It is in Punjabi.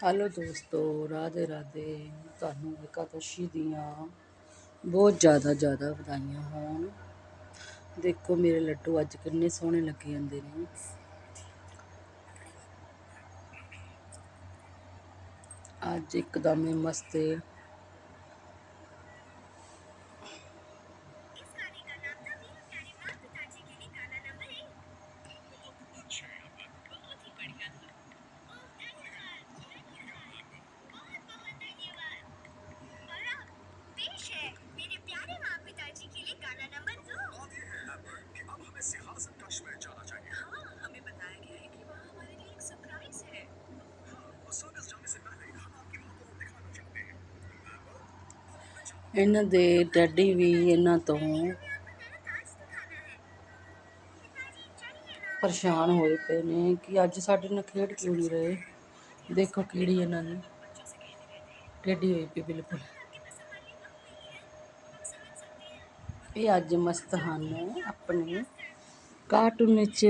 ਹੈਲੋ ਦੋਸਤੋ, ਰਾਧੇ ਰਾਧੇ। ਤੁਹਾਨੂੰ ਇਕਾਦਸ਼ੀ ਦੀਆਂ ਬਹੁਤ ਜ਼ਿਆਦਾ ਜ਼ਿਆਦਾ ਵਧਾਈਆਂ ਹੋਣ। ਦੇਖੋ ਮੇਰੇ ਲੱਡੂ ਅੱਜ ਕਿੰਨੇ ਸੋਹਣੇ ਲੱਗੇ ਜਾਂਦੇ ਨੇ। ਅੱਜ ਇੱਕਦਮ ਹੀ ਮਸਤ ਇਹਨਾਂ ਦੇ ਡੈਡੀ ਵੀ ਇਹਨਾਂ ਤੋਂ ਪਰੇਸ਼ਾਨ ਹੋਏ ਪਏ ਨੇ ਕਿ ਅੱਜ ਸਾਡੇ ਨਾਲ ਖੇਡ ਕਿਉਂ ਨਹੀਂ ਰਹੇ? ਦੇਖੋ ਕਿਹੜੀ ਇਹਨਾਂ ਨੂੰ ਟੇਢੀ ਹੋਈ ਪਈ ਬਿਲਕੁਲ। ਇਹ ਅੱਜ ਮਸਤ ਹਨ ਆਪਣੇ ਕਾਰਟੂਨ ਵਿੱਚ